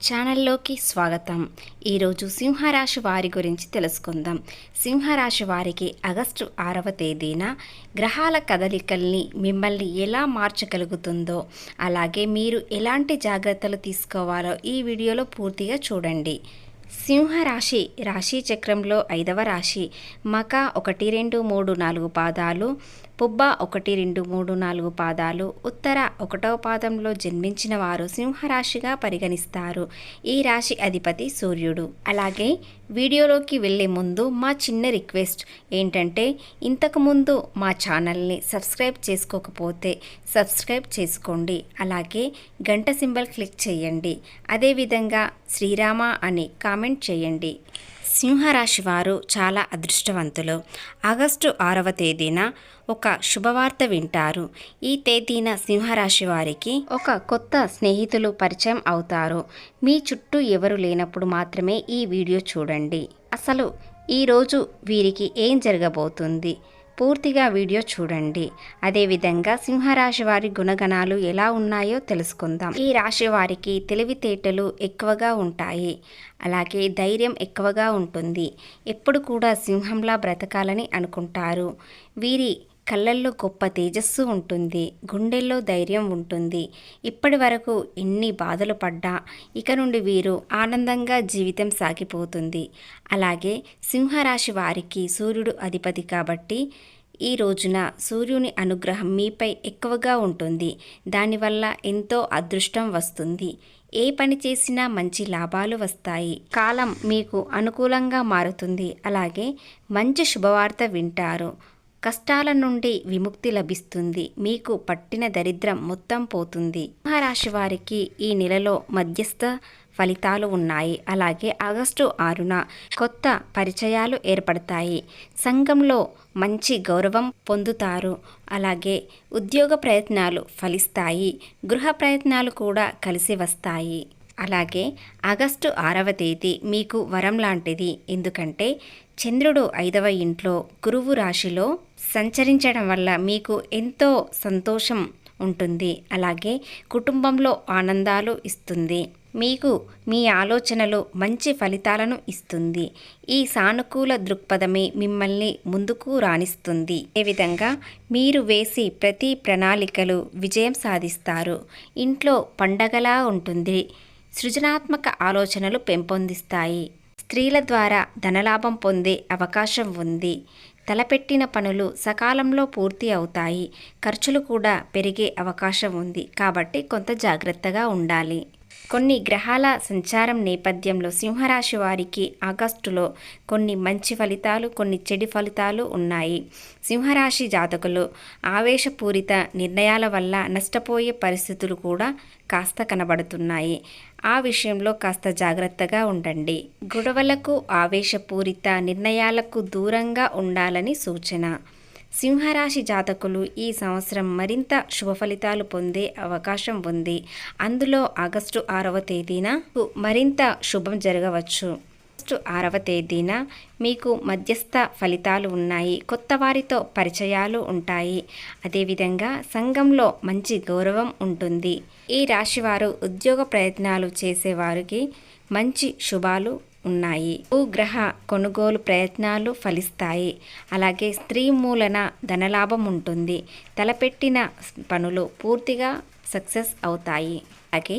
ఛానల్లోకి స్వాగతం. ఈరోజు సింహరాశి వారి గురించి తెలుసుకుందాం. సింహరాశి వారికి ఆగస్టు ఆరవ తేదీన గ్రహాల కదలికల్ని మిమ్మల్ని ఎలా మార్చగలుగుతుందో అలాగే మీరు ఎలాంటి జాగ్రత్తలు తీసుకోవాలో ఈ వీడియోలో పూర్తిగా చూడండి. సింహరాశి రాశి చక్రంలో ఐదవ రాశి మక ఒకటి రెండు మూడు నాలుగు పాదాలు పుబ్బ ఒకటి రెండు మూడు నాలుగు పాదాలు. ఉత్తర ఒకటవ పాదంలో జన్మించిన వారు సింహరాశిగా పరిగణిస్తారు. ఈ రాశి అధిపతి సూర్యుడు. అలాగే వీడియోలోకి వెళ్ళే ముందు మా చిన్న రిక్వెస్ట్ ఏంటంటే ఇంతకుముందు మా ఛానల్ని సబ్స్క్రైబ్ చేసుకోకపోతే సబ్స్క్రైబ్ చేసుకోండి. అలాగే గంట సింబల్ క్లిక్ చేయండి. అదేవిధంగా శ్రీరామ అని కామెంట్ చేయండి. సింహరాశి వారు చాలా అదృష్టవంతులు. ఆగస్టు ఆరవ తేదీన ఒక శుభవార్త వింటారు. ఈ తేదీన సింహరాశి వారికి ఒక కొత్త స్నేహితులు పరిచయం అవుతారు. మీ చుట్టూ ఎవరు లేనప్పుడు మాత్రమే ఈ వీడియో చూడండి. అసలు ఈరోజు వీరికి ఏం జరగబోతుంది? పూర్తిగా వీడియో చూడండి. అదేవిధంగా సింహరాశి వారి గుణగణాలు ఎలా ఉన్నాయో తెలుసుకుందాం. ఈ రాశి వారికి తెలివితేటలు ఎక్కువగా ఉంటాయి. అలాగే ధైర్యం ఎక్కువగా ఉంటుంది. ఎప్పుడు కూడా సింహంలా బ్రతకాలని అనుకుంటారు. వీరి కళ్ళల్లో గొప్ప తేజస్సు ఉంటుంది గుండెల్లో ధైర్యం ఉంటుంది. ఇప్పటి వరకు ఎన్ని బాధలు పడ్డా ఇక నుండి వీరు ఆనందంగా జీవితం సాగిపోతుంది. అలాగే సింహరాశి వారికి సూర్యుడు అధిపతి కాబట్టి ఈ రోజున సూర్యుని అనుగ్రహం మీపై ఎక్కువగా ఉంటుంది. దానివల్ల ఎంతో అదృష్టం వస్తుంది. ఏ పని చేసినా మంచి లాభాలు వస్తాయి. కాలం మీకు అనుకూలంగా మారుతుంది. అలాగే మంచి శుభవార్త వింటారు. కష్టాల నుండి విముక్తి లభిస్తుంది. మీకు పట్టిన దరిద్రం మొత్తం పోతుంది. మహారాశి వారికి ఈ నెలలో మధ్యస్థ ఫలితాలు ఉన్నాయి. అలాగే ఆగస్టు ఆరున కొత్త పరిచయాలు ఏర్పడతాయి. సంఘంలో మంచి గౌరవం పొందుతారు. అలాగే ఉద్యోగ ప్రయత్నాలు ఫలిస్తాయి. గృహ ప్రయత్నాలు కూడా కలిసి వస్తాయి. అలాగే ఆగస్టు ఆరవ తేదీ మీకు వరం లాంటిది. ఎందుకంటే చంద్రుడు ఐదవ ఇంట్లో గురువు రాశిలో సంచరించడం వల్ల మీకు ఎంతో సంతోషం ఉంటుంది. అలాగే కుటుంబంలో ఆనందాలు ఇస్తుంది. మీకు మీ ఆలోచనలు మంచి ఫలితాలను ఇస్తుంది. ఈ సానుకూల దృక్పథమే మిమ్మల్ని ముందుకు రాణిస్తుంది. ఏ విధంగా? మీరు వేసి ప్రతి ప్రణాళికలు విజయం సాధిస్తారు. ఇంట్లో పండగలా ఉంటుంది. సృజనాత్మక ఆలోచనలు పెంపొందిస్తాయి. స్త్రీల ద్వారా ధనలాభం పొందే అవకాశం ఉంది. తలపెట్టిన పనులు సకాలంలో పూర్తి అవుతాయి. ఖర్చులు కూడా పెరిగే అవకాశం ఉంది. కాబట్టి కొంత జాగ్రత్తగా ఉండాలి. కొన్ని గ్రహాల సంచారం నేపథ్యంలో సింహరాశి వారికి ఆగస్టులో కొన్ని మంచి ఫలితాలు కొన్ని చెడు ఫలితాలు ఉన్నాయి. సింహరాశి జాతకులు ఆవేశపూరిత నిర్ణయాల వల్ల నష్టపోయే పరిస్థితులు కూడా కాస్త కనబడుతున్నాయి. ఆ విషయంలో కాస్త జాగ్రత్తగా ఉండండి. గొడవలకు ఆవేశపూరిత నిర్ణయాలకు దూరంగా ఉండాలని సూచన. సింహరాశి జాతకులు ఈ సంవత్సరం మరింత శుభ ఫలితాలు పొందే అవకాశం ఉంది. అందులో ఆగస్టు ఆరవ తేదీన మరింత శుభం జరగవచ్చు. ఆగస్టు ఆరవ తేదీన మీకు మధ్యస్థ ఫలితాలు ఉన్నాయి. కొత్త వారితో పరిచయాలు ఉంటాయి. అదేవిధంగా సంఘంలో మంచి గౌరవం ఉంటుంది. ఈ రాశివారు ఉద్యోగ ప్రయత్నాలు చేసేవారికి మంచి శుభాలు ఉన్నాయి. భూగ్రహ కొనుగోలు ప్రయత్నాలు ఫలిస్తాయి. అలాగే స్త్రీ మూలన ధనలాభం ఉంటుంది. తలపెట్టిన పనులు పూర్తిగా సక్సెస్ అవుతాయి. అలాగే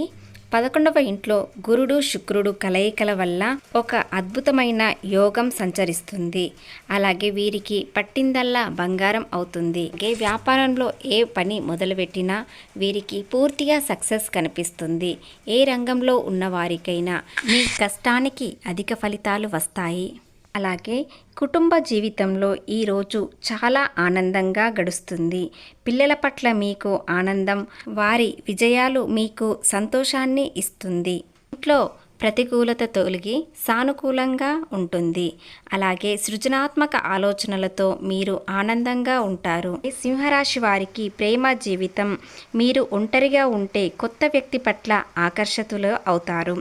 పదకొండవ ఇంట్లో గురుడు శుక్రుడు కలయికల వల్ల ఒక అద్భుతమైన యోగం సంచరిస్తుంది. అలాగే వీరికి పట్టిందల్లా బంగారం అవుతుంది. అలాగే వ్యాపారంలో ఏ పని మొదలుపెట్టినా వీరికి పూర్తిగా సక్సెస్ కనిపిస్తుంది. ఏ రంగంలో ఉన్న వారికైనా మీ కష్టానికి అధిక ఫలితాలు వస్తాయి. అలాగే కుటుంబ జీవితంలో ఈరోజు చాలా ఆనందంగా గడుస్తుంది. పిల్లల పట్ల మీకు ఆనందం వారి విజయాలు మీకు సంతోషాన్ని ఇస్తుంది. ఇంట్లో ప్రతికూలత తొలగి సానుకూలంగా ఉంటుంది. అలాగే సృజనాత్మక ఆలోచనలతో మీరు ఆనందంగా ఉంటారు. సింహరాశి వారికి ప్రేమ జీవితం మీరు ఒంటరిగా ఉంటే కొత్త వ్యక్తి పట్ల ఆకర్షితులు అవుతారు.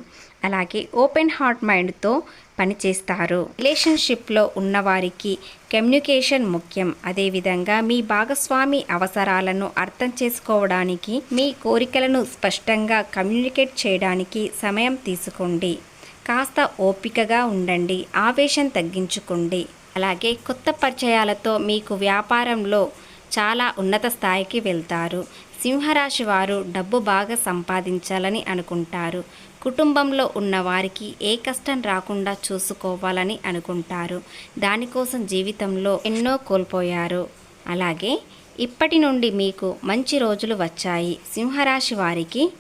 అలాగే ఓపెన్ హార్ట్ మైండ్తో పనిచేస్తారు. రిలేషన్షిప్లో ఉన్నవారికి కమ్యూనికేషన్ ముఖ్యం. అదేవిధంగా మీ భాగస్వామి అవసరాలను అర్థం చేసుకోవడానికి మీ కోరికలను స్పష్టంగా కమ్యూనికేట్ చేయడానికి సమయం తీసుకోండి. కాస్త ఓపికగా ఉండండి. ఆవేశం తగ్గించుకోండి. అలాగే కొత్త పరిచయాలతో మీకు వ్యాపారంలో చాలా ఉన్నత స్థాయికి వెళ్తారు. సింహరాశి వారు డబ్బు బాగా సంపాదించాలని అనుకుంటారు. కుటుంబంలో ఉన్న వారికి ఏ కష్టం రాకుండా చూసుకోవాలని అనుకుంటారు. దానికోసం జీవితంలో ఎన్నో కోల్పోయారు. అలాగే ఇప్పటి నుండి మీకు మంచి రోజులు వచ్చాయి. సింహరాశి వారికి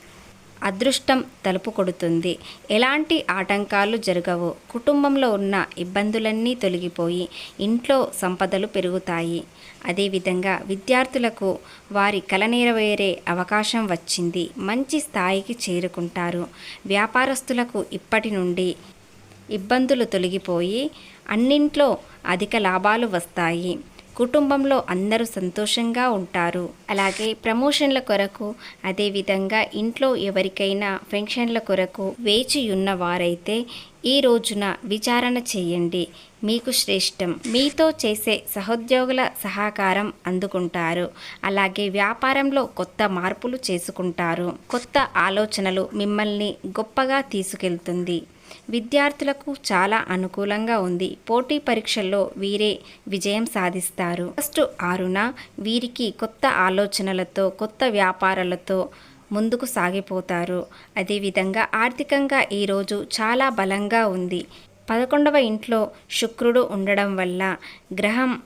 అదృష్టం తలుపు కొడుతుంది. ఎలాంటి ఆటంకాలు జరగవు. కుటుంబంలో ఉన్న ఇబ్బందులన్నీ తొలగిపోయి ఇంట్లో సంపదలు పెరుగుతాయి. అదేవిధంగా విద్యార్థులకు వారి కల నెరవేరే అవకాశం వచ్చింది. మంచి స్థాయికి చేరుకుంటారు. వ్యాపారస్తులకు ఇప్పటి నుండి ఇబ్బందులు తొలగిపోయి అన్నింట్లో అధిక లాభాలు వస్తాయి. కుటుంబంలో అందరూ సంతోషంగా ఉంటారు. అలాగే ప్రమోషన్ల కొరకు అదేవిధంగా ఇంట్లో ఎవరికైనా ఫంక్షన్ల కొరకు వేచి ఉన్న వారైతే ఈ రోజున విచారణ చేయండి. మీకు శ్రేష్టం. మీతో చేసే సహోద్యోగుల సహకారం అందుకుంటారు. అలాగే వ్యాపారంలో కొత్త మార్పులు చేసుకుంటారు. కొత్త ఆలోచనలు మిమ్మల్ని గొప్పగా తీసుకెళ్తుంది. విద్యార్థులకు చాలా అనుకూలంగా ఉంది. పోటీ పరీక్షల్లో వీరే విజయం సాధిస్తారు. ఫస్ట్ ఆరున వీరికి కొత్త ఆలోచనలతో కొత్త వ్యాపారాలతో ముందుకు సాగిపోతారు. అదేవిధంగా ఆర్థికంగా ఈరోజు చాలా బలంగా ఉంది. పదకొండవ ఇంట్లో శుక్రుడు ఉండడం వల్ల గ్రహం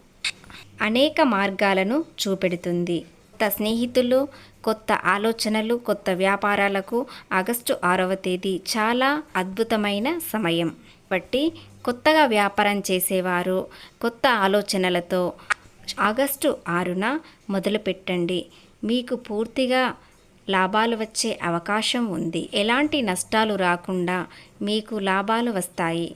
అనేక మార్గాలను చూపెడుతుంది. కొత్త స్నేహితులు కొత్త ఆలోచనలు కొత్త వ్యాపారాలకు ఆగస్టు ఆరవ తేదీ చాలా అద్భుతమైన సమయం. బట్టి కొత్తగా వ్యాపారం చేసేవారు కొత్త ఆలోచనలతో ఆగస్టు ఆరున మొదలుపెట్టండి. మీకు పూర్తిగా లాభాలు వచ్చే అవకాశం ఉంది. ఎలాంటి నష్టాలు రాకుండా మీకు లాభాలు వస్తాయి.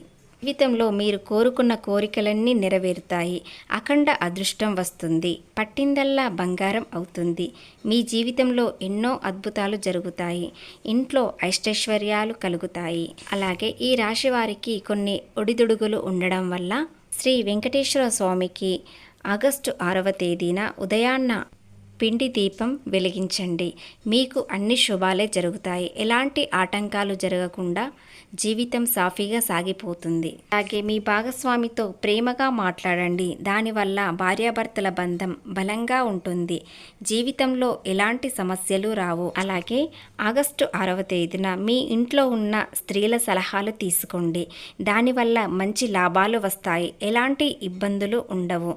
జీవితంలో మీరు కోరుకున్న కోరికలన్నీ నెరవేరుతాయి. అఖండ అదృష్టం వస్తుంది. పట్టిందల్లా బంగారం అవుతుంది. మీ జీవితంలో ఎన్నో అద్భుతాలు జరుగుతాయి. ఇంట్లో ఐష్టైశ్వర్యాలు కలుగుతాయి. అలాగే ఈ రాశి వారికి కొన్ని ఒడిదుడుగులు ఉండడం వల్ల శ్రీ వెంకటేశ్వర స్వామికి ఆగస్టు ఆరవ తేదీన ఉదయాన్న పిండి దీపం వెలిగించండి. మీకు అన్ని శుభాలే జరుగుతాయి. ఎలాంటి ఆటంకాలు జరగకుండా జీవితం సాఫీగా సాగిపోతుంది. అలాగే మీ భాగస్వామితో ప్రేమగా మాట్లాడండి. దానివల్ల భార్యాభర్తల బంధం బలంగా ఉంటుంది. జీవితంలో ఎలాంటి సమస్యలు రావు. అలాగే ఆగస్టు ఆరవ తేదీన మీ ఇంట్లో ఉన్న స్త్రీల సలహాలు తీసుకోండి. దానివల్ల మంచి లాభాలు వస్తాయి. ఎలాంటి ఇబ్బందులు ఉండవు.